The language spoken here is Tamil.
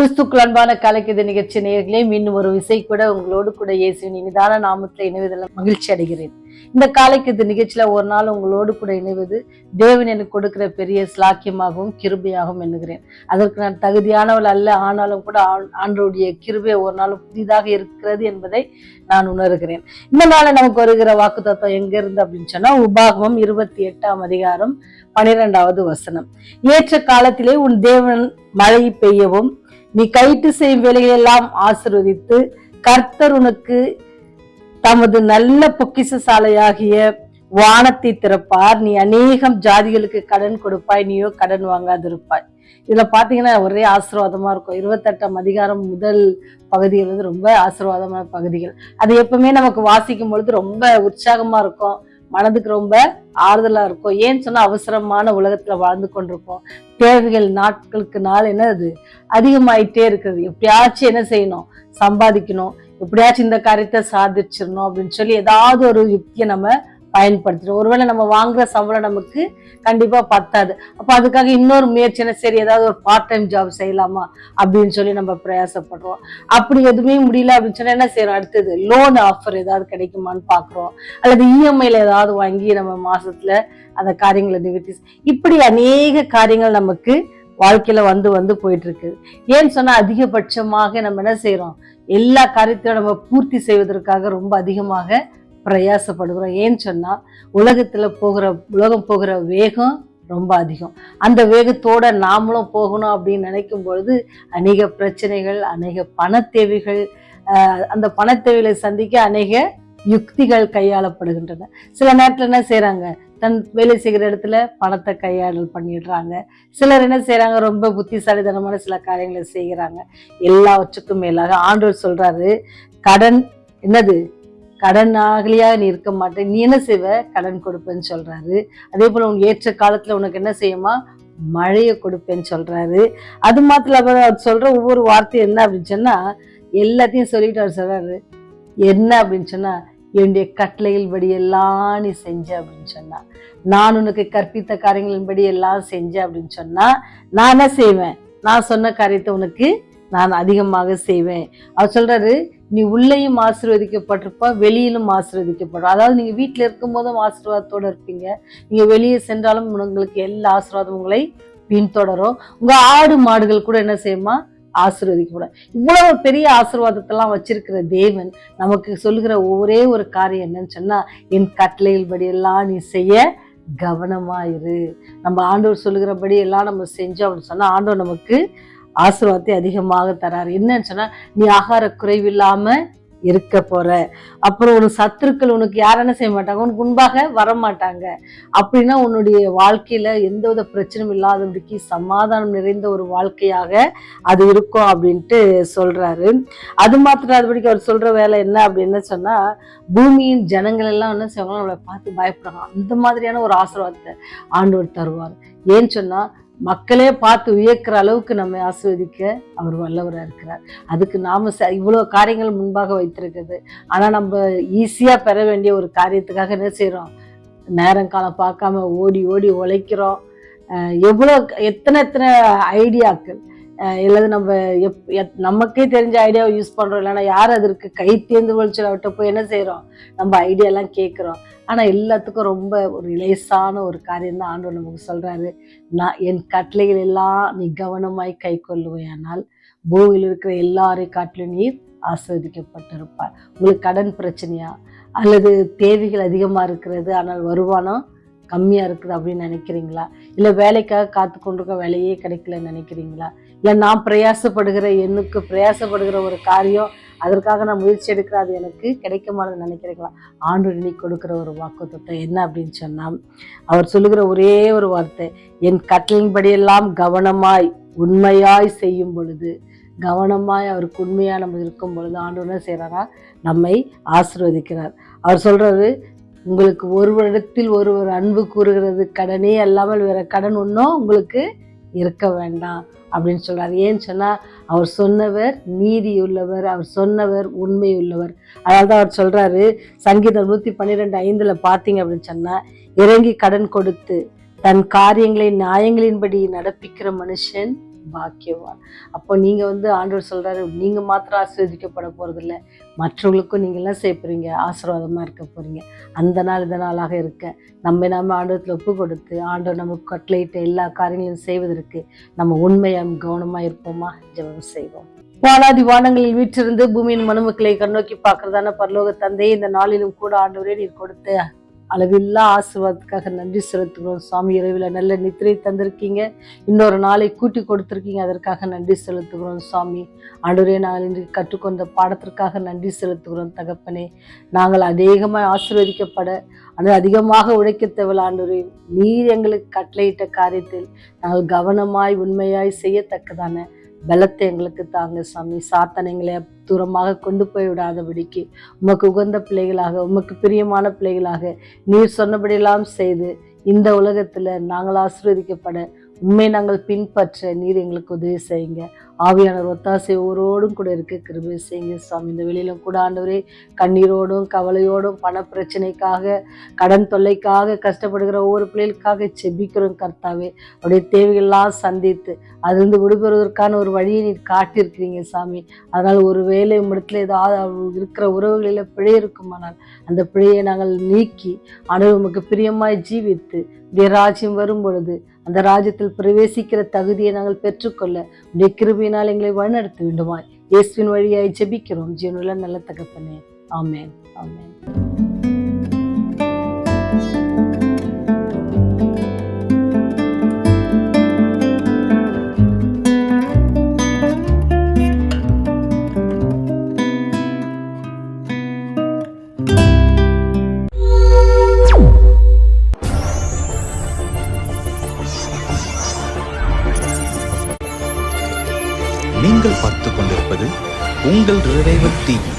கிறிஸ்துக்குள் அன்பான கலைக்குது நிகழ்ச்சி நேர்களே மீண்டும் ஒரு விசை கூட உங்களோடு கூட இயேசுவின் இனிதான நாமத்தில் இணைவதில் மகிழ்ச்சி அடைகிறேன். இந்த காலைக்குது நிகழ்ச்சியில ஒரு நாள் உங்களோடு கூட இணைவது தேவன் எனக்கு கொடுக்கிற பெரிய ஸ்லாக்கியமாகவும் கிருபையாகவும் எண்ணுகிறேன். அதற்கு நான் தகுதியானவள் அல்ல ஆனாலும் கூட ஆண்- கிருபை ஒரு நாள் புதிதாக இருக்கிறது என்பதை நான் உணர்கிறேன். இந்த நாளை நமக்கு வருகிற வாக்கு தத்துவம் எங்க இருந்து அப்படின்னு சொன்னா உபாகமம் இருபத்தி எட்டாம் அதிகாரம் பனிரெண்டாவது வசனம். ஏற்ற காலத்திலே உன் தேவன் மழை பெய்யவும் நீ கைட்டு செய்யும் வேலைகளெல்லாம் ஆசிர்வதித்து கர்த்தர் உனக்கு தமது நல்ல பொக்கிச சாலையாகிய வானத்தை திறப்பார். நீ அநேகம் ஜாதிகளுக்கு கடன் கொடுப்பாய் நீயோ கடன் வாங்காதிருப்பாய். இதுல பாத்தீங்கன்னா ஒரே ஆசீர்வாதமா இருக்கும். இருபத்தெட்டாம் அதிகாரம் முதல் பகுதிகள் வந்து ரொம்ப ஆசீர்வாதமான பகுதிகள். அது எப்பவுமே நமக்கு வாசிக்கும் பொழுது ரொம்ப உற்சாகமா இருக்கும். மனதுக்கு ரொம்ப ஆறுதலா இருக்கும். ஏன்னு சொன்னா அவசரமான உலகத்துல வாழ்ந்து கொண்டிருக்கோம் தேவைகள் நாட்களுக்கு நாள் என்ன அது அதிகமாயிட்டே இருக்குது. எப்படியாச்சும் என்ன செய்யணும்? சம்பாதிக்கணும். எப்படியாச்சும் இந்த காரியத்தை சாதிச்சிடணும் அப்படின்னு சொல்லி ஏதாவது ஒரு யுக்தியை நம்ம பயன்படுத்தணும் ஒருவேளை நம்ம வாங்குற சம்பளம் நமக்கு கண்டிப்பாக பத்தாது. அப்போ அதுக்காக இன்னொரு முயற்சினா சரி ஏதாவது ஒரு பார்ட் டைம் ஜாப் செய்யலாமா? அப்படின்னு சொல்லி நம்ம பிரயாசப்படுறோம். அப்படி எதுவுமே முடியல அப்படின்னு சொன்னால் என்ன செய்யறோம்? அடுத்தது லோன் ஆஃபர் ஏதாவது கிடைக்குமான்னு பார்க்குறோம். அல்லது இஎம்ஐயில் ஏதாவது வாங்கி நம்ம மாசத்துல அந்த காரியங்களை நிவர்த்தி இப்படி அநேக காரியங்கள் நமக்கு வாழ்க்கையில வந்து வந்து போயிட்டு இருக்குது ஏன்னு சொன்னா அதிகபட்சமாக நம்ம என்ன செய்யறோம் எல்லா காரியத்தையும் நம்ம பூர்த்தி செய்வதற்காக ரொம்ப அதிகமாக பிரயாசப்படுகிறோம். ஏன்னு சொன்னால் உலகத்தில் போகிற உலகம் போகிற வேகம் ரொம்ப அதிகம். அந்த வேகத்தோட நாமளும் போகணும் அப்படின்னு நினைக்கும் பொழுது அநேக பிரச்சனைகள் அநேக பணத்தேவைகள் அந்த பண தேவைகளை சந்திக்க அநேக யுக்திகள் கையாளப்படுகின்றன. சில நேரத்தில் என்ன செய்கிறாங்க தன் வேலை செய்கிற இடத்துல பணத்தை கையாடல் பண்ணிடுறாங்க. சிலர் என்ன செய்கிறாங்க ரொம்ப புத்திசாலித்தனமான சில காரியங்களை செய்கிறாங்க. எல்லாவற்றுக்கும் மேலாக ஆண்டவர் சொல்கிறாரு கடன் என்னது? கடன் ஆகலையா நீ இருக்க மாட்டேன். நீ என்ன செய்வ? கடன் கொடுப்பேன்னு சொல்றாரு. அதே போல உன் ஏற்ற காலத்துல உனக்கு என்ன செய்யுமா? மழையை கொடுப்பேன்னு சொல்றாரு. அது மாத்திரம் இல்லாம அவர் சொல்ற ஒவ்வொரு வார்த்தையும் என்ன அப்படின்னு சொன்னா எல்லாத்தையும் சொல்லிட்டு அவர் சொல்றாரு. என்ன அப்படின்னு சொன்னா என்னுடைய கட்டளைகள் படி எல்லாம் நீ செஞ்ச அப்படின்னு சொன்னா நான் உனக்கு கற்பித்த காரியங்களின் படி எல்லாம் செஞ்ச அப்படின்னு சொன்னா நான் என்ன செய்வேன்? நான் சொன்ன காரியத்தை உனக்கு நான் அதிகமாக செய்வேன். அவர் சொல்றாரு நீ உள்ளேயும் ஆசீர்வதிக்கப்பட்டிருப்பா வெளியிலும் ஆசீர்வதிக்கப்படும். அதாவது நீங்கள் வீட்டில் இருக்கும் போதும் இருப்பீங்க. நீங்கள் வெளியே சென்றாலும் உங்களுக்கு எல்லா ஆசீர்வாதம் உங்களை பின்தொடரும் உங்கள் ஆடு மாடுகள் கூட என்ன செய்யுமா? ஆசீர்வதிக்கப்படும். இவ்வளவு பெரிய ஆசீர்வாதத்தெல்லாம் வச்சிருக்கிற தேவன் நமக்கு சொல்லுகிற ஒரே ஒரு காரியம் என்னன்னு சொன்னால் என் கட்டளைகள் படியெல்லாம் நீ செய்ய கவனமாயிரு. நம்ம ஆண்டவர் சொல்லுகிறபடி எல்லாம் நம்ம செஞ்சோம் அப்படின்னு சொன்னால் ஆண்டவர் நமக்கு ஆசீர்வாதத்தை அதிகமாக தராரு. என்னன்னு சொன்னா நீ ஆகார குறைவில்லாம இருக்க போற. அப்புறம் ஒரு சத்துருக்கள் உனக்கு யாரென்ன என்ன செய்ய மாட்டாங்க? உனக்கு முன்பாக வர மாட்டாங்க அப்படின்னா உன்னுடைய வாழ்க்கையில எந்தவித பிரச்சனையும் இல்லாதபடிக்கு சமாதானம் நிறைந்த ஒரு வாழ்க்கையாக அது இருக்கும் அப்படின்ட்டு சொல்றாரு. அது மாத்திரம் அதுபடிக்கு அவர் சொல்ற வேலை என்ன அப்படின்னு சொன்னா பூமியின் ஜனங்கள் எல்லாம் என்ன செய்வாங்க நம்மளை பார்த்து பயப்படுறாங்க அந்த மாதிரியான ஒரு ஆசீர்வாதத்தை ஆண்டவர் தருவார். ஏன்னு சொன்னா மக்களே பார்த்து வியக்கிற அளவுக்கு நம்மை ஆஸ்வதிக்க அவர் வல்லவராக இருக்கிறார். அதுக்கு நாம் ச- இவ்வளோ காரியங்கள் முன்பாக வைத்திருக்குது ஆனால் நம்ம ஈஸியாக பெற வேண்டிய ஒரு காரியத்துக்காக என்ன செய்கிறோம் நேரம் காலம் பார்க்காம ஓடி ஓடி உழைக்கிறோம். எவ்வளோ எத்தனை எத்தனை ஐடியாக்கள் இல்லது நம்ம எப் எத்- நமக்கே தெரிஞ்ச ஐடியாவை யூஸ் பண்றோம். இல்லைன்னா யார் அதற்கு கை தேர்ந்து அவட்ட போய் என்ன செய்கிறோம் நம்ம ஐடியாலாம் கேட்குறோம். ஆனா எல்லாத்துக்கும் ரொம்ப ஒரு லேசான ஒரு காரியம் தான் ஆண்டவர் நமக்கு சொல்றாரு. நான் என் கட்டளைகள் எல்லாம் நீ கவனமாய் கை கொள்ளுவையானால் பூமியில் இருக்கிற எல்லாரை காட்டிலும் நீர் ஆஸ்வதிக்கப்பட்டிருப்பார் உங்களுக்கு கடன் பிரச்சனையா? அல்லது தேவைகள் அதிகமா இருக்கிறது ஆனால் வருமானம் கம்மியாக இருக்குது அப்படின்னு நினைக்கிறீங்களா? இல்லை வேலைக்காக காத்து கொண்டிருக்க வேலையே கிடைக்கலன்னு நினைக்கிறீங்களா? இல்லை நான் பிரயாசப்படுகிற எனக்கு பிரயாசப்படுகிற ஒரு காரியம் அதற்காக நான் முயற்சி எடுக்கிற அது எனக்கு கிடைக்க மாட்டேன்னு நினைக்கிறீங்களா? ஆண்டு நீ கொடுக்குற ஒரு வாக்கு என்ன அப்படின்னு சொன்னால் அவர் சொல்லுகிற ஒரே ஒரு வார்த்தை என் கட்டளின்படியெல்லாம் கவனமாய் உண்மையாய் செய்யும் பொழுது கவனமாய் அவருக்கு உண்மையாக நம்ம இருக்கும் பொழுது ஆண்டு என்ன செய்கிறாரா நம்மை ஆசீர்வதிக்கிறார். அவர் சொல்கிறது உங்களுக்கு ஒருவரிடத்தில் ஒருவர் அன்பு கூறுகிறது கடனே அல்லாமல் வேற கடன் ஒன்றும் உங்களுக்கு இருக்க வேண்டாம். அப்படின்னு சொல்கிறார் ஏன்னு சொன்னால் அவர் சொன்னவர் நீதி உள்ளவர் அவர் சொன்னவர் உண்மையுள்ளவர். அதனால தான் அவர் சொல்கிறாரு சங்கீதம் நூற்றி பன்னிரெண்டு ஐந்தில் பார்த்தீங்க அப்படின்னு சொன்னால் இறங்கி கடன் கொடுத்து தன் காரியங்களை நியாயங்களின்படி நடப்பிக்கிற மனுஷன் பாக்கியவான். அப்போ நீங்கள் வந்து ஆண்டவர் சொல்கிறாரு நீங்கள் மாத்திரம் ஆசீர்வதிக்கப்பட போகிறதில்ல மற்றவங்களுக்கும் நீங்கள்லாம் சேர்ப்புறீங்க செய்ய இருக்க போகிறீங்க அந்த நாள் இந்த நாளாக இருக்க. நம்ம நம்ம ஆண்டவத்தில் ஒப்பு கொடுத்து ஆண்டவர் நமக்கு கட்டளையிட்ட எல்லா காரியங்களையும் செய்வதற்கு நம்ம உண்மையாக கவனமாக இருப்போமா? ஜெபம் செய்வோம். வானாதி வானங்களில் வீற்றிருந்து பூமியின் மனுமக்களை கண்ணோக்கி பார்க்கறதான பரலோக தந்தையே இந்த நாளிலும் கூட ஆண்டவரே நீர் கொடுத்த அளவில்லா ஆசீர்வாதத்துக்காக நன்றி செலுத்துகிறோம். சுவாமி இரவில் நல்ல நித்திரை தந்திருக்கீங்க. இன்னொரு நாளை கூட்டி கொடுத்துருக்கீங்க. அதற்காக நன்றி செலுத்துகிறோம் சுவாமி. ஆண்டவரே நாங்கள் இன்று கற்றுக்கொண்ட பாடத்திற்காக நன்றி செலுத்துகிறோம் தகப்பனே. நாங்கள் அதிகமாக ஆசீர்வதிக்கப்பட அது அதிகமாக உழைக்க தேவையில்ல ஆண்டவரே. நீர் எங்களுக்கு கட்டளையிட்ட காரியத்தில் நாங்கள் கவனமாய் உண்மையாய் செய்யத்தக்கதான பலத்தை எங்களுக்கு தாங்க சாமி சாத்தனைங்களை தூரமாக கொண்டு போய் விடாதபடிக்கு உமக்கு உகந்த பிள்ளைகளாக உமக்கு பிரியமான பிள்ளைகளாக நீர் சொன்னபடியெல்லாம் செய்து இந்த உலகத்துல நாங்கள் ஆசீர்வதிக்கப்பட உண்மை நாங்கள் பின்பற்ற நீர் எங்களுக்கு உதவி செய்யுங்க. ஆவியானவர் ஒத்தாசை ஒவ்வொருவரோடும் கூட இருக்க. கிருபை செய்யுங்க சாமி இந்த வெளியிலும் கூட ஆண்டவரே கண்ணீரோடும் கவலையோடும் பண பிரச்சனைக்காக கடன் தொல்லைக்காக கஷ்டப்படுகிற ஒவ்வொரு பிள்ளைகளுக்காக செபிக்கிறோம் கர்த்தாவே. அவருடைய தேவைகள்லாம் சந்தித்து அதுலேருந்து விடுபெறுவதற்கான ஒரு வழியை நீ காட்டியிருக்கிறீங்க சாமி. அதனால் ஒரு வேலை இடத்துல ஏதாவது இருக்கிற உறவுகளில் பிழை இருக்குமானால் அந்த பிழையை நாங்கள் நீக்கி அனுபவமுக்கு பிரியமாய் ஜீவித்து உடைய ராஜ்யம் வரும் பொழுது அந்த ராஜ்யத்தில் பிரவேசிக்கிற தகுதியை நாங்கள் பெற்றுக்கொள்ள உடைய கிருபையினால் எங்களை வழிநடத்த வேண்டுமாய். இயேசுவின் வழியாய் ஜெபிக்கிறோம். ஜீவனுள்ள நல்ல தகப்பனே. ஆமேன். ஆமேன். உங்கள் ரிவைவல் டிவி